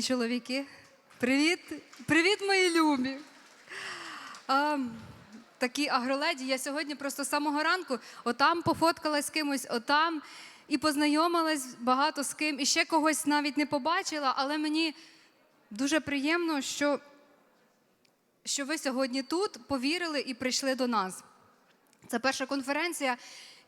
і чоловіки. Привіт, привіт, мої любі. А, такі агроледі. Я сьогодні просто з самого ранку отам пофоткалась з кимось, отам і познайомилась багато з ким. І ще когось навіть не побачила, але мені дуже приємно, що, що ви сьогодні тут повірили і прийшли до нас. Це перша конференція.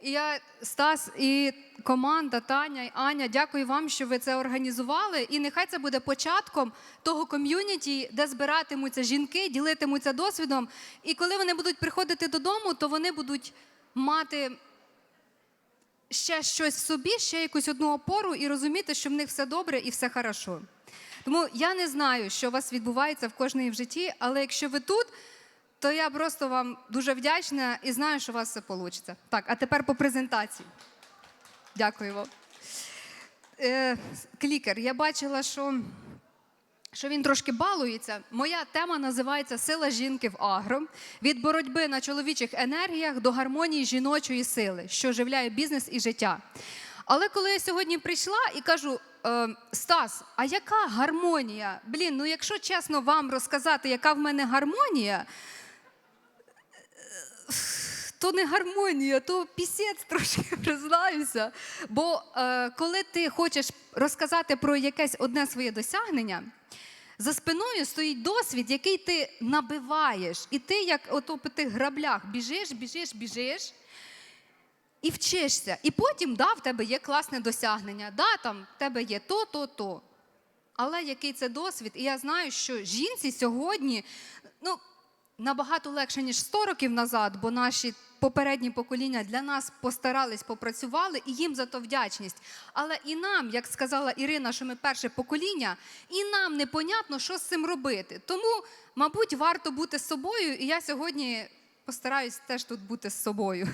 І я, Стас і команда Таня і Аня, дякую вам, що ви це організували. І нехай це буде початком того ком'юніті, де збиратимуться жінки, ділитимуться досвідом. І коли вони будуть приходити додому, то вони будуть мати ще щось в собі, ще якусь одну опору і розуміти, що в них все добре і все хорошо. Тому я не знаю, що у вас відбувається в кожної в житті, але якщо ви тут, то я просто вам дуже вдячна і знаю, що у вас все вийде. Так, а тепер по презентації. Дякую вам. Е, клікер, я бачила, що, що він трошки балується. Моя тема називається Сила жінки в агро від боротьби на чоловічих енергіях до гармонії жіночої сили, що оживляє бізнес і життя. Але коли я сьогодні прийшла і кажу, е, Стас, а яка гармонія? Блін, ну якщо чесно вам розказати, яка в мене гармонія, то не гармонія, то пісець трошки признаюся. Бо е, коли ти хочеш розказати про якесь одне своє досягнення, за спиною стоїть досвід, який ти набиваєш. І ти, як ото по тих граблях, біжиш, біжиш, біжиш. І вчишся. І потім, да, в тебе є класне досягнення, да, там в тебе є то, то, то. Але який це досвід? І я знаю, що жінці сьогодні ну, набагато легше, ніж 100 років назад, бо наші попередні покоління для нас постарались, попрацювали, і їм за то вдячність. Але і нам, як сказала Ірина, що ми перше покоління, і нам непонятно, що з цим робити. Тому, мабуть, варто бути з собою, і я сьогодні постараюсь теж тут бути з собою.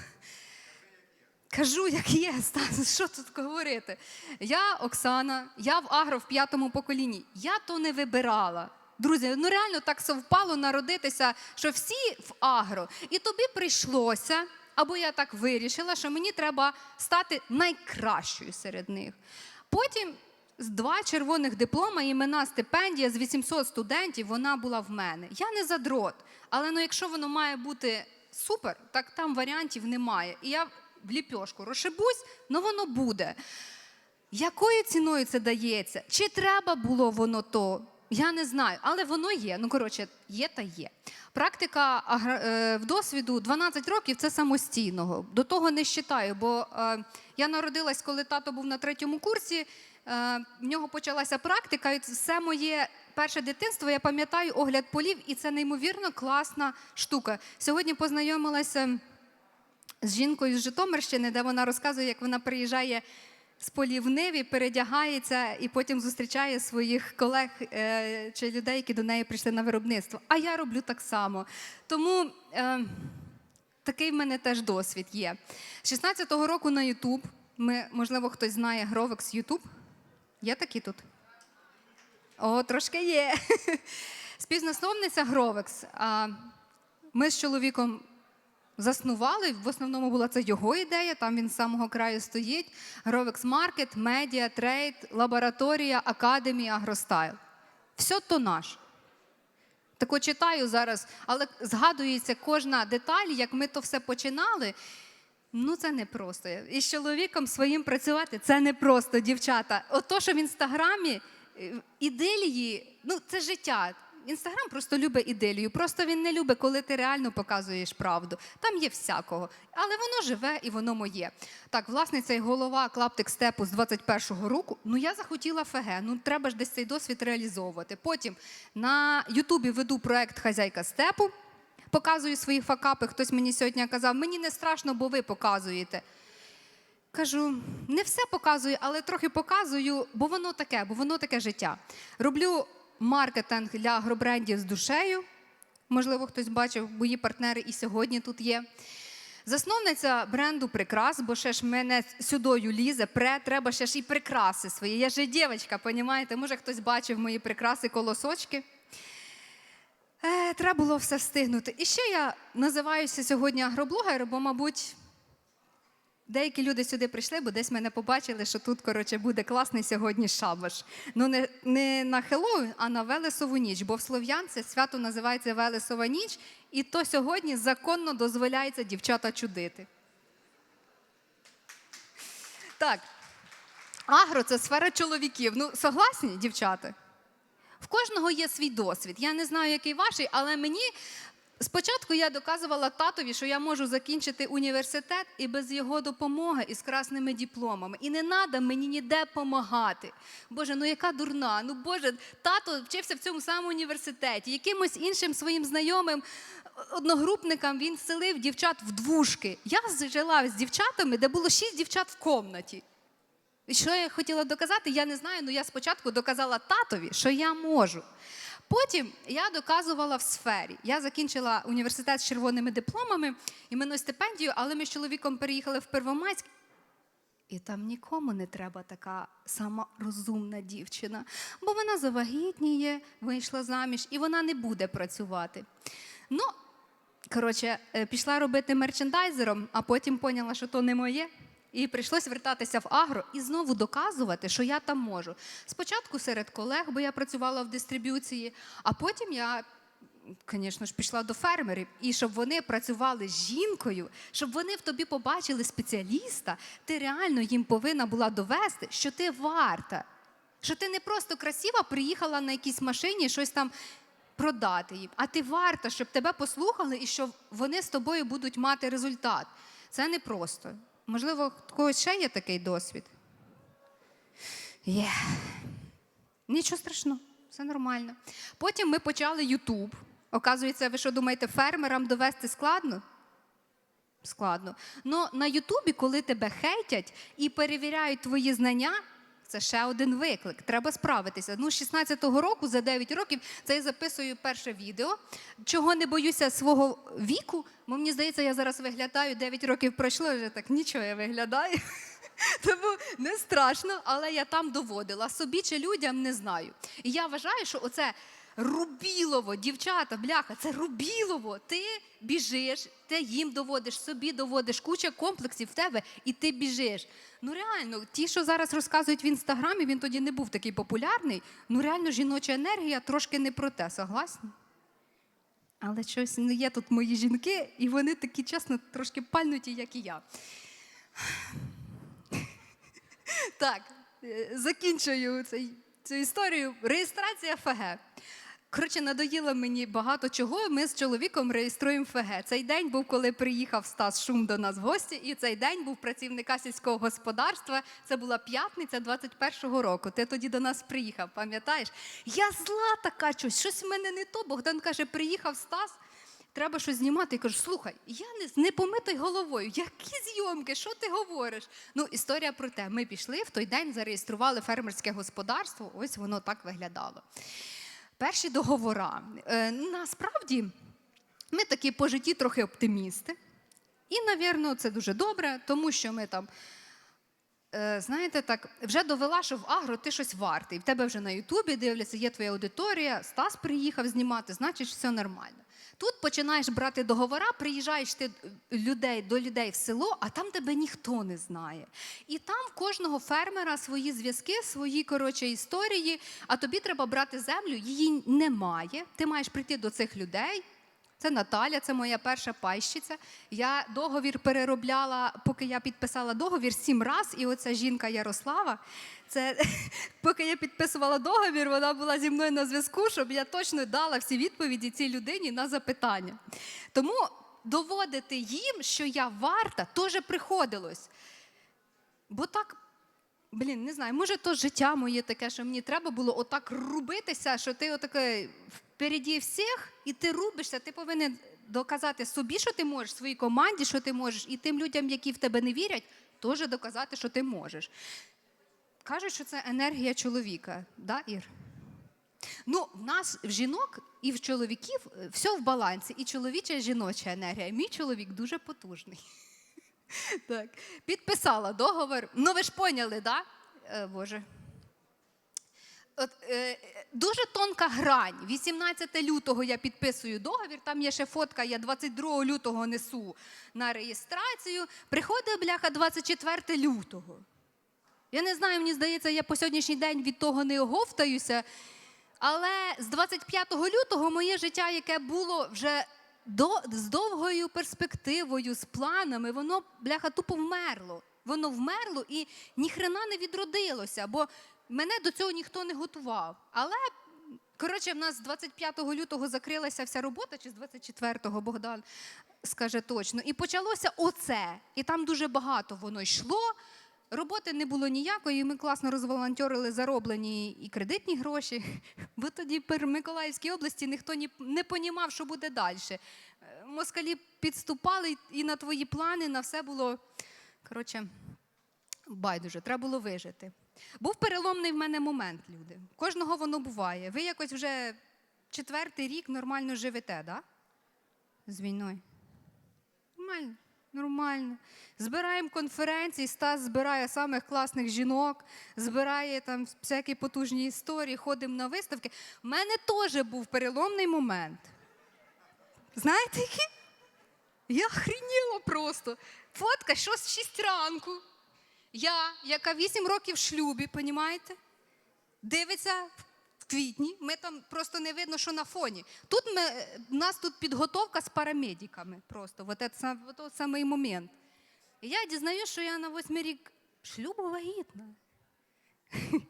Кажу, як є, Стас, що тут говорити? Я Оксана, я в агро в п'ятому поколінні. Я то не вибирала. Друзі, ну реально так совпало народитися, що всі в агро. І тобі прийшлося, або я так вирішила, що мені треба стати найкращою серед них. Потім з два червоних диплома, імена, стипендія з 800 студентів, вона була в мене. Я не задрот, але ну, якщо воно має бути супер, так там варіантів немає. І я в ліпьошку розшибусь, але воно буде. Якою ціною це дається? Чи треба було воно то? Я не знаю, але воно є. Ну, коротше, є та є. Практика е, в досвіду 12 років це самостійного. До того не вважаю, бо е, я народилась, коли тато був на третьому курсі. Е, в нього почалася практика, і все моє перше дитинство, я пам'ятаю огляд полів, і це неймовірно класна штука. Сьогодні познайомилася з жінкою з Житомирщини, де вона розказує, як вона приїжджає з полів Ниві, передягається і потім зустрічає своїх колег е, чи людей, які до неї прийшли на виробництво. А я роблю так само. Тому е, такий в мене теж досвід є. З 16-го року на Ютуб. Можливо, хтось знає Гровекс Ютуб. Є такі тут? О, трошки є. Співзасновниця Гровекс. Ми з чоловіком заснували. В основному була це його ідея. Там він з самого краю стоїть. Гровекс Маркет, медіа, трейд, лабораторія, академія, агростайл. Все то наш. Тако читаю зараз, але згадується кожна деталь, як ми то все починали. Ну, це не просто. І з чоловіком своїм працювати це не просто, дівчата. Ото, що в інстаграмі е, ідилії, ну це життя. Інстаграм просто любить ідилію. Просто він не любить, коли ти реально показуєш правду. Там є всякого. Але воно живе і воно моє. Так, власне, цей голова клаптик степу з 21-го року. Ну я захотіла ФГ. Ну треба ж десь цей досвід реалізовувати. Потім на Ютубі веду проект Хазяйка степу. Показую свої факапи. Хтось мені сьогодні казав, мені не страшно, бо ви показуєте. Кажу, не все показую, але трохи показую, бо воно таке, бо воно таке життя. Роблю маркетинг для агробрендів з душею. Можливо, хтось бачив, мої партнери і сьогодні тут є. Засновниця бренду прикрас, бо ще ж мене сюдою лізе, пре, треба ще ж і прикраси свої. Я ж дівчинка, понімаєте? Може, хтось бачив мої прикраси колосочки. Е, треба було все встигнути. І ще я називаюся сьогодні агроблогером, бо, мабуть, Деякі люди сюди прийшли, бо десь мене побачили, що тут, коротше, буде класний сьогодні шабаш. Ну, не, не на Хеллоуін, а на Велесову ніч, бо в Слов'ян це свято називається Велесова ніч, і то сьогодні законно дозволяється дівчата чудити. Так, агро це сфера чоловіків. Ну, согласні, дівчата? В кожного є свій досвід. Я не знаю, який ваший, але мені спочатку я доказувала татові, що я можу закінчити університет і без його допомоги і з красними дипломами. І не треба мені ніде допомагати. Боже, ну яка дурна. Ну Боже, тато вчився в цьому самому університеті. Якимось іншим своїм знайомим одногрупникам він селив дівчат в двушки. Я жила з дівчатами, де було шість дівчат в комнаті. І що я хотіла доказати, я не знаю, але я спочатку доказала татові, що я можу. Потім я доказувала в сфері. Я закінчила університет з червоними дипломами, іменну стипендію, але ми з чоловіком переїхали в Первомайськ. І там нікому не треба така сама розумна дівчина, бо вона завагітніє, вийшла заміж, і вона не буде працювати. Ну, коротше, е, пішла робити мерчендайзером, а потім поняла, що то не моє. І прийшлось вертатися в агро і знову доказувати, що я там можу. Спочатку серед колег, бо я працювала в дистриб'юції, а потім я, звісно ж, пішла до фермерів. І щоб вони працювали з жінкою, щоб вони в тобі побачили спеціаліста, ти реально їм повинна була довести, що ти варта. Що ти не просто красива приїхала на якійсь машині щось там продати їм, а ти варта, щоб тебе послухали і що вони з тобою будуть мати результат. Це не просто. Можливо, у когось ще є такий досвід? Є. Нічого страшного, все нормально. Потім ми почали Ютуб. Оказується, ви що думаєте, фермерам довести складно? Складно. Но на Ютубі, коли тебе хейтять і перевіряють твої знання, це ще один виклик. Треба справитися. Ну, з 16-го року, за 9 років, це я записую перше відео. Чого не боюся свого віку, бо мені здається, я зараз виглядаю, 9 років пройшло, вже так нічого я виглядаю. Тому не страшно, але я там доводила. Собі чи людям не знаю. І я вважаю, що оце рубілово, дівчата, бляха, це рубілово. Ти біжиш, ти їм доводиш, собі доводиш, куча комплексів в тебе, і ти біжиш. Ну реально, ті, що зараз розказують в інстаграмі, він тоді не був такий популярний. Ну реально, жіноча енергія трошки не про те, согласні? Але щось ну, є тут мої жінки, і вони такі, чесно, трошки пальнуті, як і я. Так, е, закінчую цей, цю історію. Реєстрація ФГ. Коротше, надоїло мені багато чого. Ми з чоловіком реєструємо ФГ. Цей день був, коли приїхав Стас Шум до нас в гості, і цей день був працівника сільського господарства. Це була п'ятниця 21-го року. Ти тоді до нас приїхав, пам'ятаєш? Я зла така щось, щось в мене не то. Богдан каже, приїхав Стас. Треба щось знімати. Я кажу, слухай, я не з непомитою головою. Які зйомки? Що ти говориш? Ну, історія про те. Ми пішли в той день, зареєстрували фермерське господарство. Ось воно так виглядало. Перші договора. Е, насправді, ми такі по житті трохи оптимісти. І, навірно, це дуже добре, тому що ми там. Е, Знаєте, так вже довела, що в агро ти щось вартий. В тебе вже на Ютубі дивляться, є твоя аудиторія, Стас приїхав знімати, значить, все нормально. Тут починаєш брати договора, приїжджаєш ти людей до людей в село, а там тебе ніхто не знає. І там в кожного фермера свої зв'язки, свої коротше історії. А тобі треба брати землю, її немає. Ти маєш прийти до цих людей. Це Наталя, це моя перша пайщиця. Я договір переробляла, поки я підписала договір сім раз, і оця жінка Ярослава. Це поки я підписувала договір, вона була зі мною на зв'язку, щоб я точно дала всі відповіді цій людині на запитання. Тому доводити їм, що я варта, теж приходилось. Бо так, блін, не знаю, може, то життя моє таке, що мені треба було отак рубитися, що ти отаке впереді всіх, і ти рубишся, ти повинен доказати собі, що ти можеш, своїй команді, що ти можеш, і тим людям, які в тебе не вірять, теж доказати, що ти можеш. Кажуть, що це енергія чоловіка, да, Ір? Ну, в нас в жінок і в чоловіків е, все в балансі, і чоловіча, і жіноча енергія. Мій чоловік дуже потужний. Так, підписала договор. Ну, ви ж поняли, да? Е, Боже. От, е, е, дуже тонка грань. 18 лютого я підписую договір, там є ще фотка, я 22 лютого несу на реєстрацію. Приходить бляха 24 лютого. Я не знаю, мені здається, я по сьогоднішній день від того не оговтаюся. Але з 25 лютого моє життя, яке було вже до, з довгою перспективою, з планами, воно, бляха, тупо вмерло. Воно вмерло і ніхрена не відродилося, бо мене до цього ніхто не готував. Але, коротше, в нас з 25 лютого закрилася вся робота, чи з 24-го Богдан скаже точно. І почалося оце. І там дуже багато воно йшло. Роботи не було ніякої, ми класно розволонтерили зароблені і кредитні гроші, бо тоді в Миколаївській області ніхто ні- не понімав, що буде далі. Москалі підступали і на твої плани, на все було. Коротше, байдуже, треба було вижити. Був переломний в мене момент, люди. Кожного воно буває. Ви якось вже четвертий рік нормально живете, да? З війною. Нормально, нормально. Збираємо конференції, Стас збирає самих класних жінок, збирає там всякі потужні історії, ходимо на виставки. У мене теж був переломний момент. Знаєте який? Я охрініла просто. Фотка, що з 6 ранку. Я, яка 8 років в шлюбі, понімаєте? Дивиться в квітні, ми там просто не видно, що на фоні. Тут ми, у нас тут підготовка з парамедиками просто. Вот это, сам- вот самий момент. І я дізнаюся, що я на восьмий рік шлюбу вагітна.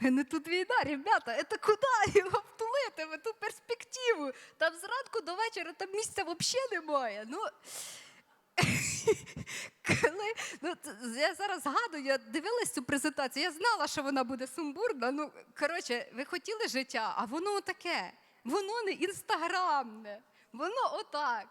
Ну тут війна, ребята, це куди його втулити в ту перспективу? Там зранку до вечора там місця взагалі немає. Ну, коли, ну, я зараз згадую, я дивилась цю презентацію, я знала, що вона буде сумбурна. Ну, коротше, ви хотіли життя, а воно таке. Воно не інстаграмне, воно отак.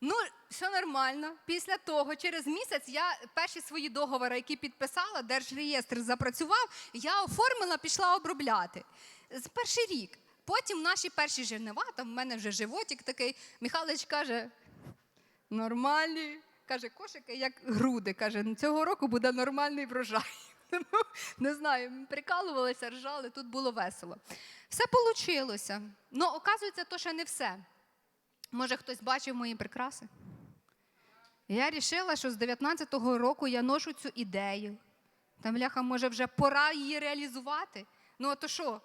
Ну, все нормально. Після того, через місяць, я перші свої договори, які підписала, Держреєстр запрацював, я оформила, пішла обробляти. З перший рік. Потім наші перші жирнива, там в мене вже животик такий. Михайлович каже: нормальні. Каже, кошики як груди. Каже, «Ну, цього року буде нормальний врожай. Ну, не знаю, прикалувалися, ржали, тут було весело. Все вийшло. Ну, оказується, то ще не все. Може, хтось бачив мої прикраси? Я вирішила, що з 19-го року я ношу цю ідею. Там, бляха, може, вже пора її реалізувати. Ну, а то що?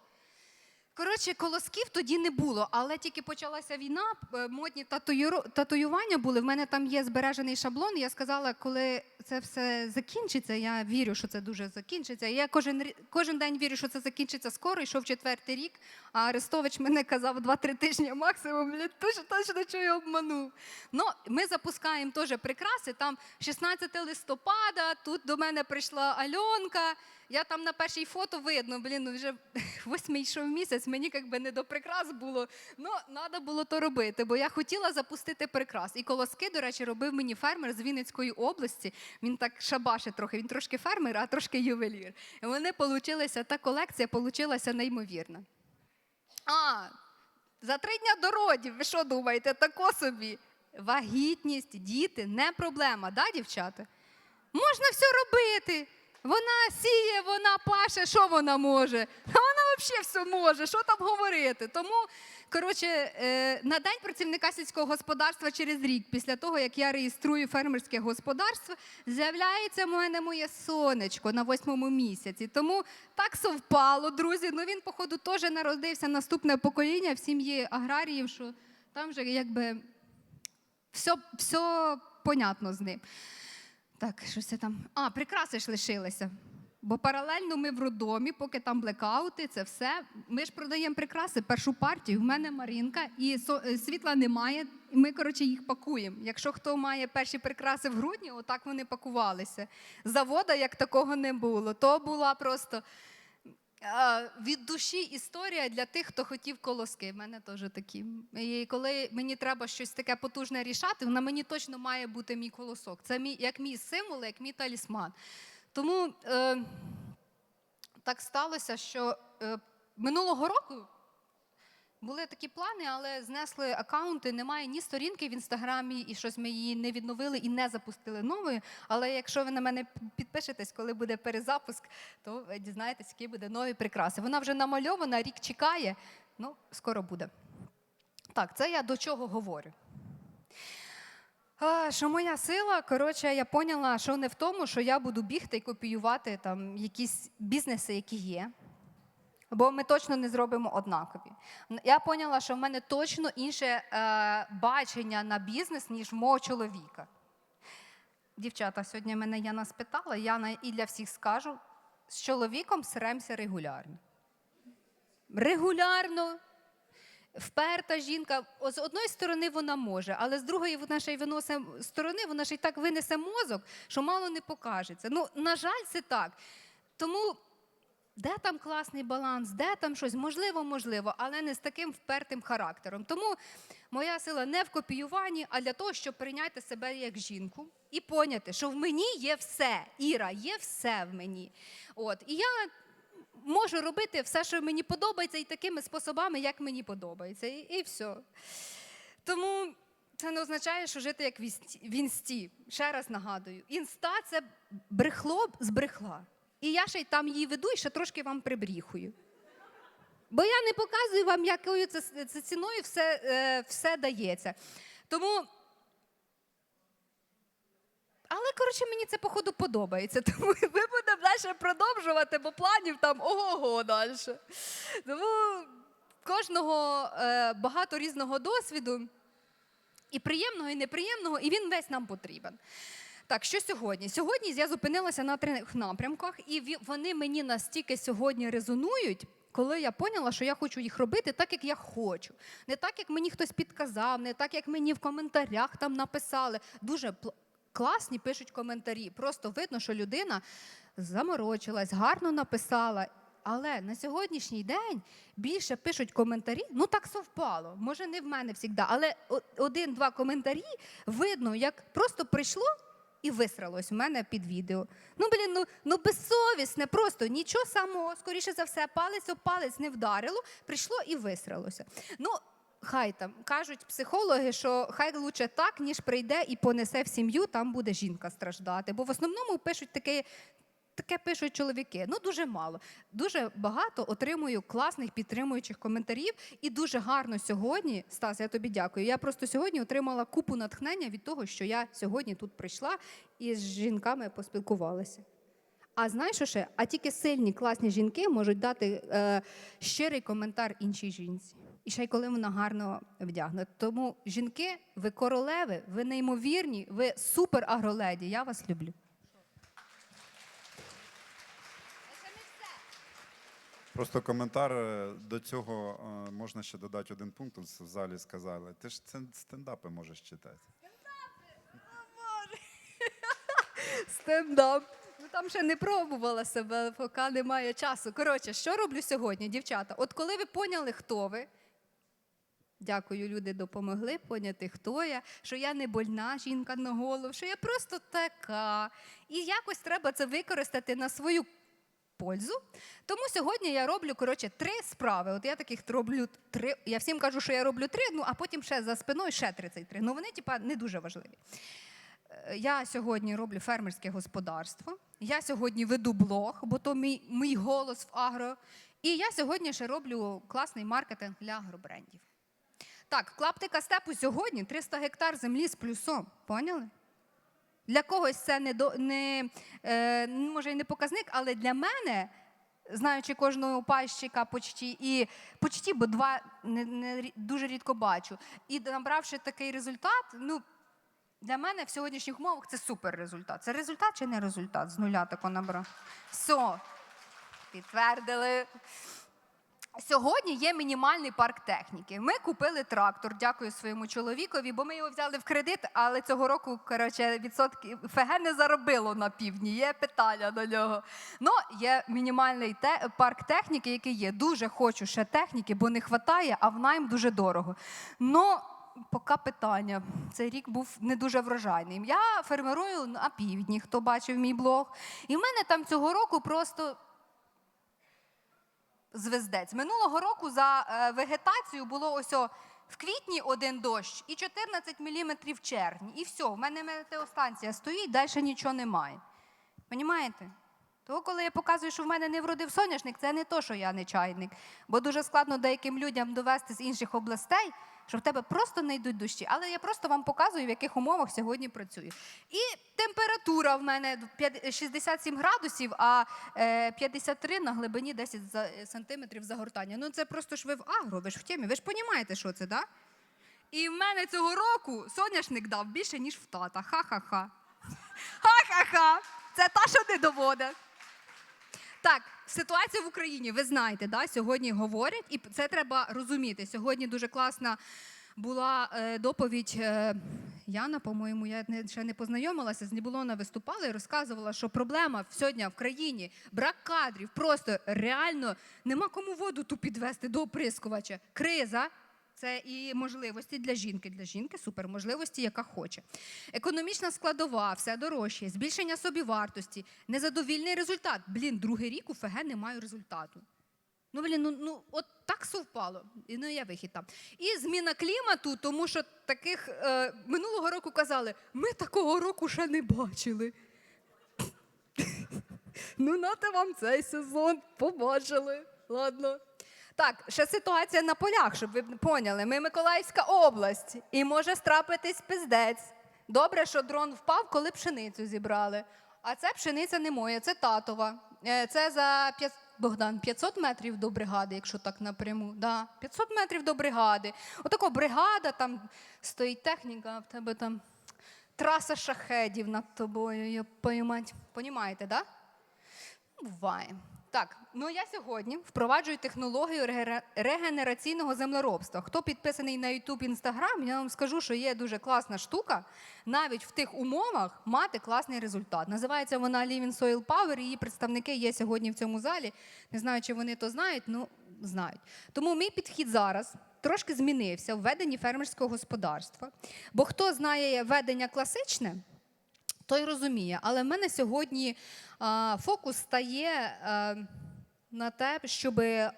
Коротше, колосків тоді не було, але тільки почалася війна, е, модні татуюру- татуювання були. В мене там є збережений шаблон. Я сказала, коли це все закінчиться, я вірю, що це дуже закінчиться. Я кожен, кожен день вірю, що це закінчиться скоро. Йшов четвертий рік, а Арестович мене казав 2-3 тижні максимум. Дуже точно що я обманув. Ну, ми запускаємо теж прикраси. Там 16 листопада, тут до мене прийшла Альонка. Я там на першій фото видно, блін, ну вже восьмий йшов місяць, мені якби не до прикрас було. Ну, треба було то робити, бо я хотіла запустити прикрас. І колоски, до речі, робив мені фермер з Вінницької області. Він так шабашить трохи, він трошки фермер, а трошки ювелір. І вони получилися, та колекція получилася неймовірна. А, за три дня до родів, ви що думаєте, тако собі? Вагітність, діти не проблема, да, дівчата? Можна все робити. Вона сіє, вона паше, що вона може? Вона взагалі все може, що там говорити? Тому, коротше, е, на день працівника сільського господарства через рік, після того, як я реєструю фермерське господарство, з'являється в мене моє сонечко на восьмому місяці. Тому так совпало, друзі. Ну він, походу, теж народився наступне покоління в сім'ї аграріїв, що там же якби все, все понятно з ним. Так, що це там? А, прикраси ж лишилися. Бо паралельно ми в роддомі, поки там блекаути, це все. Ми ж продаємо прикраси, першу партію. В мене Марінка, і е, світла немає. і Ми, коротше, їх пакуємо. Якщо хто має перші прикраси в грудні, отак вони пакувалися. Завода як такого не було. То була просто від душі історія для тих, хто хотів колоски. В мене теж такі. І коли мені треба щось таке потужне рішати, на мені точно має бути мій колосок. Це мій, як мій символ, як мій талісман. Тому е, так сталося, що е, минулого року були такі плани, але знесли акаунти, немає ні сторінки в інстаграмі, і щось ми її не відновили і не запустили новою. Але якщо ви на мене підпишетесь, коли буде перезапуск, то дізнаєтесь, які буде нові прикраси. Вона вже намальована, рік чекає, ну, скоро буде. Так, це я до чого говорю. А, що моя сила, коротше, я поняла, що не в тому, що я буду бігти і копіювати там якісь бізнеси, які є. Бо ми точно не зробимо однакові. Я поняла, що в мене точно інше е, бачення на бізнес, ніж мого чоловіка. Дівчата, сьогодні мене Яна спитала, Яна і для всіх скажу: з чоловіком сремся регулярно. Регулярно. Вперта жінка, з одної сторони вона може, але з другої вона ще й виносить сторони, вона ще й так винесе мозок, що мало не покажеться. Ну, на жаль, це так. Тому де там класний баланс, де там щось, можливо, можливо, але не з таким впертим характером. Тому моя сила не в копіюванні, а для того, щоб прийняти себе як жінку і поняти, що в мені є все. Іра, є все в мені. От. І я можу робити все, що мені подобається, і такими способами, як мені подобається. І, і все. Тому це не означає, що жити як в інсті- Ще раз нагадую: інста це брехло з брехла. І я ще й там її веду і ще трошки вам прибріхую. Бо я не показую вам, якою це, це ціною все, е, все дається. Тому. Але, коротше, мені це, походу, подобається. Тому ми будемо далі продовжувати, бо планів там ого-го далі. Тому кожного е, багато різного досвіду, і приємного, і неприємного, і він весь нам потрібен. Так, що сьогодні? Сьогодні я зупинилася на трьох напрямках, і вони мені настільки сьогодні резонують, коли я поняла, що я хочу їх робити так, як я хочу. Не так, як мені хтось підказав, не так, як мені в коментарях там написали. Дуже класні пишуть коментарі. Просто видно, що людина заморочилась, гарно написала. Але на сьогоднішній день більше пишуть коментарі. Ну так совпало. Може, не в мене завжди, але один-два коментарі видно, як просто прийшло і висралось в мене під відео. Ну, блін, ну, ну безсовісне, просто нічого самого, скоріше за все, палець об палець не вдарило, прийшло і висралося. Ну, хай там кажуть психологи, що хай лучше так, ніж прийде і понесе в сім'ю, там буде жінка страждати. Бо в основному пишуть таке. Таке пишуть чоловіки. Ну дуже мало. Дуже багато отримую класних підтримуючих коментарів. І дуже гарно сьогодні, Стас, я тобі дякую. Я просто сьогодні отримала купу натхнення від того, що я сьогодні тут прийшла і з жінками поспілкувалася. А знаєш що ще? А тільки сильні, класні жінки можуть дати е, щирий коментар іншій жінці. І ще й коли вона гарно вдягнута. Тому жінки, ви королеви, ви неймовірні, ви супер агроледі. Я вас люблю. Просто коментар е, до цього е, можна ще додати один пункт. В залі сказали. Ти ж стендапи можеш читати. Стендап. Ну там ще не пробувала себе, поки немає часу. Коротше, що роблю сьогодні, дівчата? От коли ви поняли, хто ви. Дякую, люди допомогли поняти, хто я, що я не больна жінка на голову, що я просто така. І якось треба це використати на свою пользу. Тому сьогодні я роблю коротше три справи. От я таких роблю три. Я всім кажу, що я роблю три, ну а потім ще за спиною ще 33. Ну вони, типа, не дуже важливі. Е, Я сьогодні роблю фермерське господарство. Я сьогодні веду блог, бо то мій, мій голос в агро. І я сьогодні ще роблю класний маркетинг для агробрендів. Так, клаптика степу сьогодні 300 гектар землі з плюсом. Поняли? Для когось це не, до, не е, може і не показник, але для мене, знаючи кожного пайщика почті, і почті, бо два не, не, дуже рідко бачу. І набравши такий результат, ну, для мене в сьогоднішніх умовах це супер результат. Це результат чи не результат? З нуля тако набрав. Все, підтвердили. Сьогодні є мінімальний парк техніки. Ми купили трактор, дякую своєму чоловікові, бо ми його взяли в кредит, але цього року коротше, відсотки ФГ не заробило на півдні. Є питання до нього. Ну, є мінімальний те, парк техніки, який є. Дуже хочу ще техніки, бо не вистачає, а в найм дуже дорого. Ну, поки питання. Цей рік був не дуже врожайним. Я фермерую на півдні, хто бачив мій блог. І в мене там цього року просто звездець. Минулого року за е, вегетацію було ось о, в квітні один дощ і 14 мм в червні. І все, в мене метеостанція стоїть, далі нічого немає. Понімаєте? Того, коли я показую, що в мене не вродив соняшник, це не то, що я не чайник. Бо дуже складно деяким людям довести з інших областей, що в тебе просто не йдуть дощі. Але я просто вам показую, в яких умовах сьогодні працюю. І температура в мене 67 градусів, а е, 53 на глибині 10 е, сантиметрів загортання. Ну це просто ж ви в агро, ви ж в темі. Ви ж розумієте, що це? Да? І в мене цього року соняшник дав більше, ніж в тата. Ха-ха-ха. Ха-ха-ха. Це та, що не доводить. Так, ситуація в Україні, ви знаєте, да? сьогодні говорять, і це треба розуміти. Сьогодні дуже класна була е, доповідь е, Яна, по-моєму, я ще не познайомилася, з Нібулона виступала і розказувала, що проблема сьогодні в країні брак кадрів, просто реально нема кому воду ту підвести до оприскувача. Криза. Це і можливості для жінки. Для жінки супер можливості, яка хоче. Економічна складова, все дорожче, збільшення собівартості, незадовільний результат. Блін, другий рік у ФГ не маю результату. Ну, блін, ну, ну от так совпало. І ну є вихід там. І зміна клімату, тому що таких е, минулого року казали, ми такого року ще не бачили. ну, нате вам цей сезон побачили. Ладно. Так, ще ситуація на полях, щоб ви поняли. Ми Миколаївська область, і може страпитись пиздець. Добре, що дрон впав, коли пшеницю зібрали. А це пшениця не моя, це татова. Е, Це за п'ят- Богдан, 500 метрів до бригади, якщо так напряму. Да, 500 метрів до бригади. Отако бригада, там стоїть техніка, а в тебе там траса шахедів над тобою, я поймать. Понімаєте? Да? Буває. Так, ну я сьогодні впроваджую технологію регенераційного землеробства. Хто підписаний на YouTube, Instagram, я вам скажу, що є дуже класна штука навіть в тих умовах мати класний результат. Називається вона Living Soil Power. Її представники є сьогодні в цьому залі. Не знаю, чи вони то знають, ну знають. Тому мій підхід зараз трошки змінився в веденні фермерського господарства. Бо хто знає ведення класичне, той розуміє. Але в мене сьогодні фокус стає а, на те, щоб е,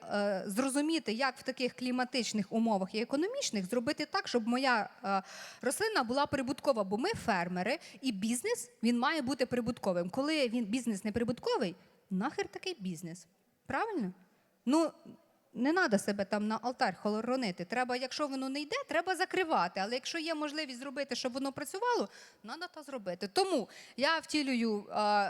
зрозуміти, як в таких кліматичних умовах і економічних зробити так, щоб моя е, рослина була прибуткова. Бо ми фермери, і бізнес він має бути прибутковим. Коли він бізнес не прибутковий, нахер такий бізнес. Правильно? Ну, не треба себе там на алтарь хоронити. Треба, якщо воно не йде, треба закривати. Але якщо є можливість зробити, щоб воно працювало, треба то зробити. Тому я втілюю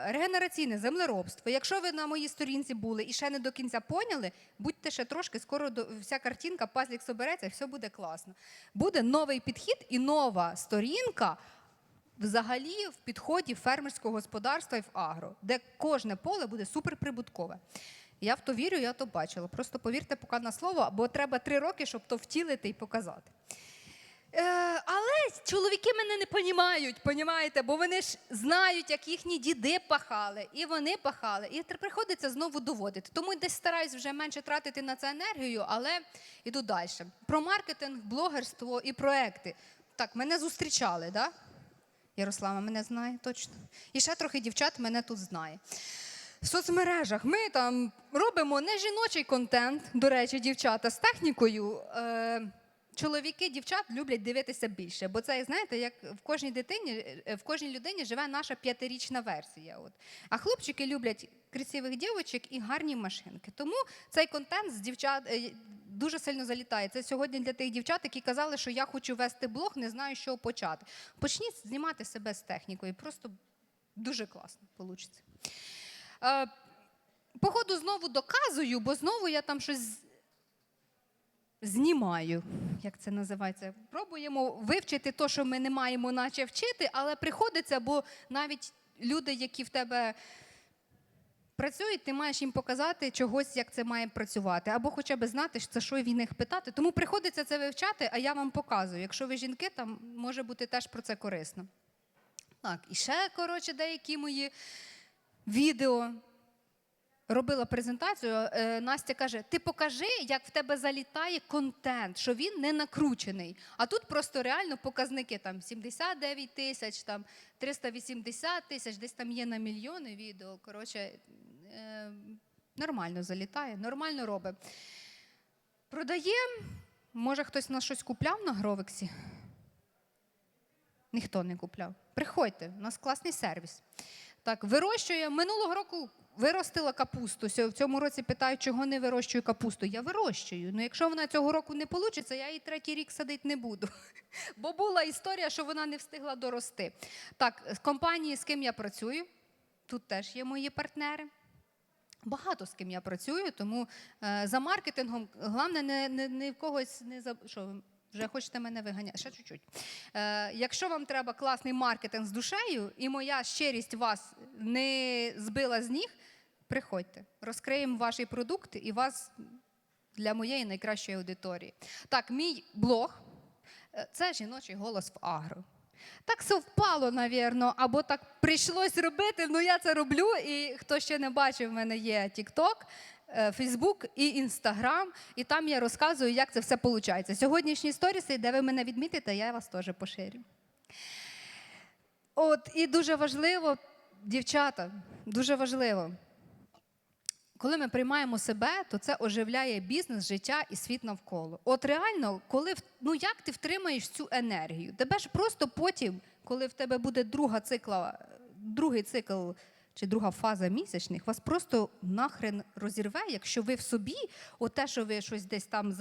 регенераційне землеробство. Якщо ви на моїй сторінці були і ще не до кінця поняли, будьте ще трошки, скоро до, вся картинка, пазлік собереться, все буде класно. Буде новий підхід і нова сторінка. Взагалі в підході фермерського господарства і в агро, де кожне поле буде суперприбуткове. Я в то вірю, я то бачила. Просто повірте поки на слово, бо треба три роки, щоб то втілити і показати. Е, але чоловіки мене не понімають, понімаєте, бо вони ж знають, як їхні діди пахали, і вони пахали. І приходиться знову доводити. Тому десь стараюсь вже менше тратити на це енергію, але іду далі. Про маркетинг, блогерство і проекти. Так, мене зустрічали, да? Ярослава мене знає точно. І ще трохи дівчат мене тут знає. В соцмережах ми там робимо не жіночий контент, до речі, дівчата з технікою. Е, чоловіки, дівчат люблять дивитися більше, бо це, знаєте, як в кожній дитині, е, в кожній людині живе наша п'ятирічна версія. От. А хлопчики люблять красивих дівчаток і гарні машинки. Тому цей контент з дівчат е, дуже сильно залітає. Це сьогодні для тих дівчат, які казали, що я хочу вести блог, не знаю, чого почати. Почніть знімати себе з технікою. Просто дуже класно вийде. Е, Походу, знову доказую, бо знову я там щось знімаю. Як це називається? Пробуємо вивчити те, що ми не маємо наче вчити, але приходиться, бо навіть люди, які в тебе працюють, ти маєш їм показати чогось, як це має працювати, або хоча б знати, що що від них питати. Тому приходиться це вивчати, а я вам показую. Якщо ви жінки, там може бути теж про це корисно. Так, і ще, коротше, деякі мої відео. Робила презентацію. е, Настя каже: ти покажи, як в тебе залітає контент, що він не накручений. А тут просто реально показники там 79 тисяч, там 380 тисяч, десь там є на мільйони відео. Коротше, е, Нормально залітає, нормально робить. Продаємо. Може, хтось на щось купляв на Гровексі? Ніхто не купляв. Приходьте, у нас класний сервіс. Так, вирощує. Минулого року виростила капусту. В цьому році питають, чого не вирощую капусту. Я вирощую. Ну, якщо вона цього року не вийде, я її третій рік садити не буду. Бо була історія, що вона не встигла дорости. Так, з компанії, з ким я працюю, тут теж є мої партнери. Багато з ким я працюю, тому е, за маркетингом головне не, не, не в когось не за що вже хочете мене виганяти. Ще чуть-чуть. Е, якщо вам треба класний маркетинг з душею, і моя щирість вас не збила з ніг, приходьте, розкриємо ваші продукти і вас для моєї найкращої аудиторії. Так, мій блог е, це жіночий голос в агро. Так совпало, навірно, або так прийшлось робити. Ну я це роблю. І хто ще не бачив, в мене є е, Facebook і Instagram, і там я розказую, як це все виходить. Сьогоднішні сторіси, де ви мене відмітите, я вас теж поширю. От і дуже важливо, дівчата, дуже важливо. Коли ми приймаємо себе, то це оживляє бізнес, життя і світ навколо. От реально, коли ну як ти втримаєш цю енергію? Тебе ж просто потім, коли в тебе буде друга цикла, другий цикл чи друга фаза місячних, вас просто нахрен розірве, якщо ви в собі, оте, що ви щось десь там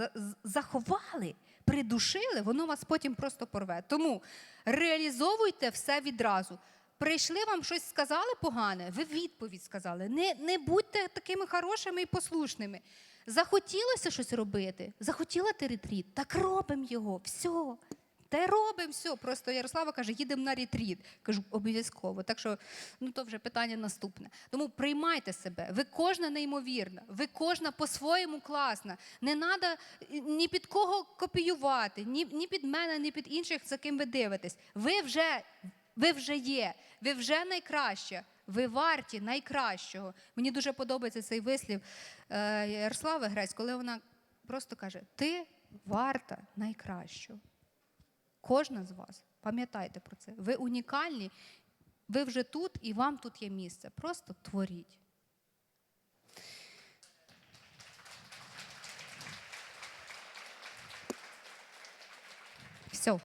заховали, придушили, воно вас потім просто порве. Тому реалізовуйте все відразу. Прийшли вам щось сказали погане, ви відповідь сказали. Не, не будьте такими хорошими і послушними. Захотілося щось робити, захотіла ти ретріт, так робимо його, все. Та робимо все. Просто Ярослава каже, їдемо на ретріт. Кажу, обов'язково. Так що ну то вже питання наступне. Тому приймайте себе. Ви кожна неймовірна, ви кожна по-своєму класна. Не треба ні під кого копіювати, ні, ні під мене, ні під інших, за ким ви дивитесь. Ви вже ви вже є, ви вже найкраще, ви варті найкращого. Мені дуже подобається цей вислів е, Ярослави Грець, коли вона просто каже: Ти варта найкращого. Кожна з вас, пам'ятайте про це. Ви унікальні, ви вже тут і вам тут є місце. Просто творіть.